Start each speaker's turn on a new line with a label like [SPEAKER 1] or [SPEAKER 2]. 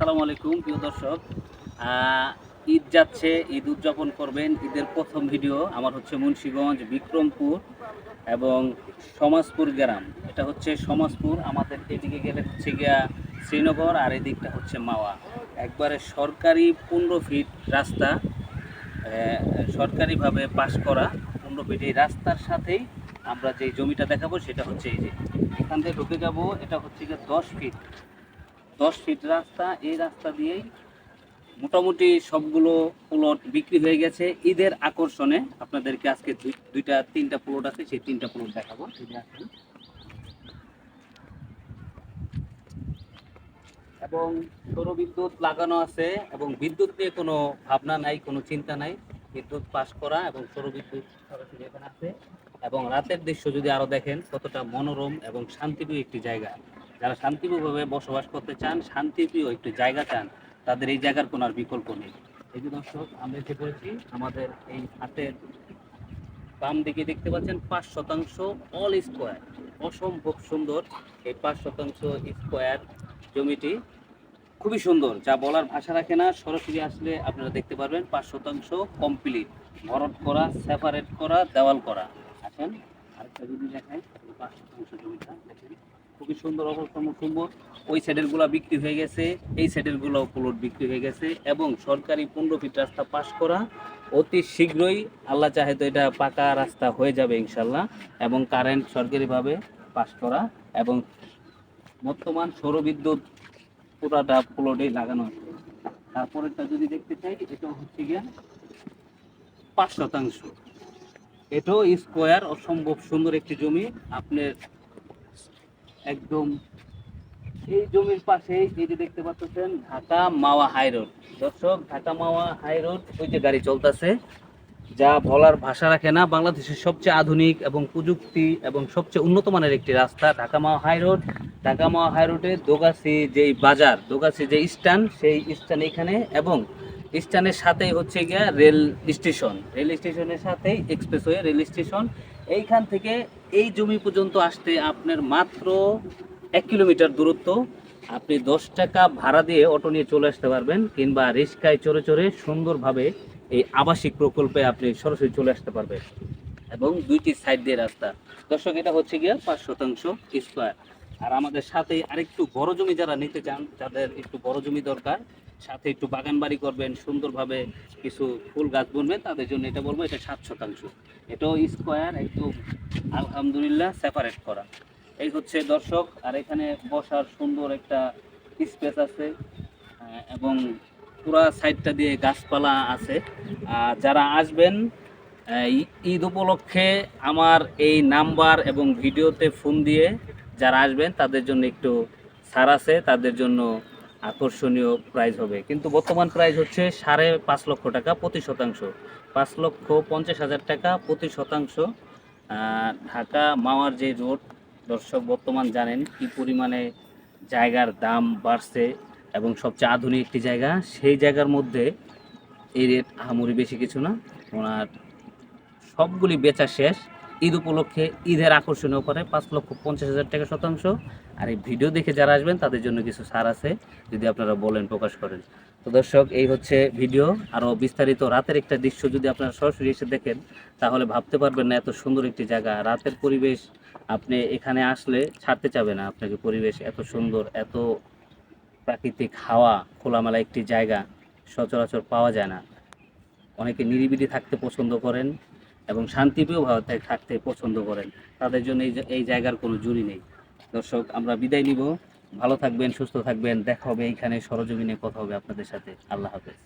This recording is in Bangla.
[SPEAKER 1] আসসালামু আলাইকুম, প্রিয় দর্শক। ঈদ যাচ্ছে, ঈদ উদযাপন করবেন। ঈদের প্রথম ভিডিও আমার হচ্ছে মুন্সিগঞ্জ, বিক্রমপুর এবং সমাজপুর গ্রাম। এটা হচ্ছে সমাজপুর, আমাদের এদিকে গেলে হচ্ছে গিয়া শ্রীনগর আর এদিকটা হচ্ছে মাওয়া। একবারে সরকারি পনেরো ফিট রাস্তা সরকারিভাবে পাশ করা পনেরো ফিট এই রাস্তার সাথেই আমরা যে জমিটা দেখাবো সেটা হচ্ছে এই যে। এখান থেকে ঢুকে যাব, এটা হচ্ছে গিয়ে দশ ফিট। দশ ফিট রাস্তা, এই রাস্তা দিয়েই মোটামুটি সবগুলো প্লট বিক্রি হয়ে গেছে। ঈদের আকর্ষণে আপনাদেরকে আজকে দুইটা, তিনটা প্লট আছে, সেই তিনটা প্লট দেখাবো। এবং সৌর বিদ্যুৎ লাগানো আছে এবং বিদ্যুৎ নিয়ে কোনো ভাবনা নাই, কোনো চিন্তা নাই। বিদ্যুৎ পাস করা এবং সৌর বিদ্যুৎ এখানে আছে। এবং রাতের দৃশ্য যদি আরও দেখেন, কতটা মনোরম এবং শান্তিপ্রিয় একটি জায়গা। যারা শান্তিপ্রিয়ভাবে বসবাস করতে চান, শান্তিপ্রিয় একটি জায়গা চান, তাদের এই জায়গার কোনো আর বিকল্প নেই। এই যে দর্শক, আমরা এসে পড়েছি আমাদের এই হাটের বাম দিকে দেখতে পাচ্ছেন পাঁচ শতাংশ অল স্কোয়ার অসম্ভব সুন্দর এই পাঁচ শতাংশ স্কোয়ার জমিটি। খুবই সুন্দর, যা বলার ভাষা রাখে না। সরাসরি আসলে আপনারা দেখতে পারবেন পাঁচ শতাংশ কমপ্লিট ভরট করা সেপারেট করা, দেওয়াল করা। আসেন, আরেকটা যদি এই পাঁচ শতাংশ জমিটা দেখেন। খুবই সুন্দর অবস্থান সুন্দর ওই সাইডেরগুলা বিক্রি হয়ে গেছে, এই সাইডেরগুলো প্লট বিক্রি হয়ে গেছে এবং সরকারি পনেরো ফিট রাস্তা পাশ করা, অতি শীঘ্রই আল্লাহ চাহে তো এটা পাকা রাস্তা হয়ে যাবে ইনশাল্লাহ, এবং কারেন্ট সরকারিভাবে পাশ করা এবং বর্তমান সৌরবিদ্যুৎ পুরাটা প্লটেই লাগানো। আছে তারপরেরটা যদি দেখতে চাই, এটা হচ্ছে গিয়ে পাঁচ শতাংশ। এটাও স্কোয়ার অসম্ভব সুন্দর একটি জমি। আপনার একদম এই জমির পাশে এই যে দেখতে পাচ্ছেন ঢাকা মাওয়া হাই রোড। দর্শক, ঢাকা মাওয়া হাই রোড, ওই যে গাড়ি চলতেছে, যা বলার ভাষা রাখে না। বাংলাদেশের সবচেয়ে আধুনিক এবং প্রযুক্তি এবং সবচেয়ে উন্নত মানের একটি রাস্তা, Dhaka Mawa high road. Dhaka Mawa high রোডে দোগাছি যেই বাজার, দোগাছি যে স্ট্যান্ড, সেই স্ট্যান্ড এখানে এবং স্ট্যান্ডের সাথেই হচ্ছে গিয়া রেল স্টেশন। রেল স্টেশনের সাথেই এক্সপ্রেসওয়ে রেল স্টেশন। এইখান থেকে এই জমি পর্যন্ত আসতে আপনার মাত্র এক কিলোমিটার দূরত্ব। আপনি দশ টাকা ভাড়া দিয়ে অটো নিয়ে চলে আসতে পারবেন কিংবা রিক্সায় চড়ে চড়ে সুন্দরভাবে এই আবাসিক প্রকল্পে আপনি সরাসরি চলে আসতে পারবেন। এবং দুইটি সাইড দিয়ে রাস্তা। দর্শক, এটা হচ্ছে গিয়া পাঁচ শতাংশ স্কোয়ার আর আমাদের সাথে আরেকটু বড় জমি যারা নিতে চান যাদের একটু বড় জমি দরকার। সাথে একটু বাগান বাড়ি করবেন, সুন্দরভাবে কিছু ফুল গাছ বুনবেন, তাদের জন্য এটা বলব এটা সাত শতাংশ। এটাও স্কোয়ার একদম আলহামদুলিল্লাহ সেপারেট করা। এই হচ্ছে দর্শক, আর এখানে বসার সুন্দর একটা স্পেস আছে এবং পুরা সাইডটা দিয়ে গাছপালা আছে। আর যারা আসবেন ঈদ উপলক্ষে আমার এই নাম্বার এবং ভিডিওতে ফোন দিয়ে যারা আসবেন, তাদের জন্য একটু ছাড় আছে, তাদের জন্য আকর্ষণীয় প্রাইস হবে। কিন্তু বর্তমান প্রাইস হচ্ছে সাড়ে পাঁচ লক্ষ টাকা প্রতি শতাংশ। পাঁচ লক্ষ পঞ্চাশ হাজার টাকা প্রতি শতাংশ। ঢাকা মাওয়ার যে রোড দর্শক বর্তমান জানেন কি পরিমাণে জায়গার দাম বাড়ছে এবং সবচেয়ে আধুনিক একটি জায়গা। সেই জায়গার মধ্যে এই রেট আহামরি বেশি কিছু না। ওনার সবগুলি বেচা শেষ। ঈদ উপলক্ষে ঈদের আকর্ষণীয় করে পাঁচ লক্ষ পঞ্চাশ হাজার টাকা শতাংশ। আর এই ভিডিও দেখে যারা আসবেন, তাদের জন্য কিছু সার আছে, যদি আপনারা বলেন, প্রকাশ করেন। তো দর্শক, এই হচ্ছে ভিডিও। আরও বিস্তারিত রাতের একটা দৃশ্য যদি আপনারা সরাসরি এসে দেখেন, তাহলে ভাবতে পারবেন না এত সুন্দর একটি জায়গা। রাতের পরিবেশ আপনি এখানে আসলে ছাড়তে চাবে না। আপনাকে পরিবেশ এত সুন্দর, এত প্রাকৃতিক হাওয়া, খোলামেলা একটি জায়গা সচরাচর পাওয়া যায় না। অনেকে নিরিবিলি থাকতে পছন্দ করেন। এবং শান্তিপ্রিয়ভাবে থাকতে পছন্দ করেন। তাদের জন্য এই এই জায়গার কোনো জুড়ি নেই। দর্শক, আমরা বিদায় নিব। ভালো থাকবেন, সুস্থ থাকবেন। দেখা হবে এইখানে সরজমিনে, কথা হবে আপনাদের সাথে। আল্লাহ হাফেজ।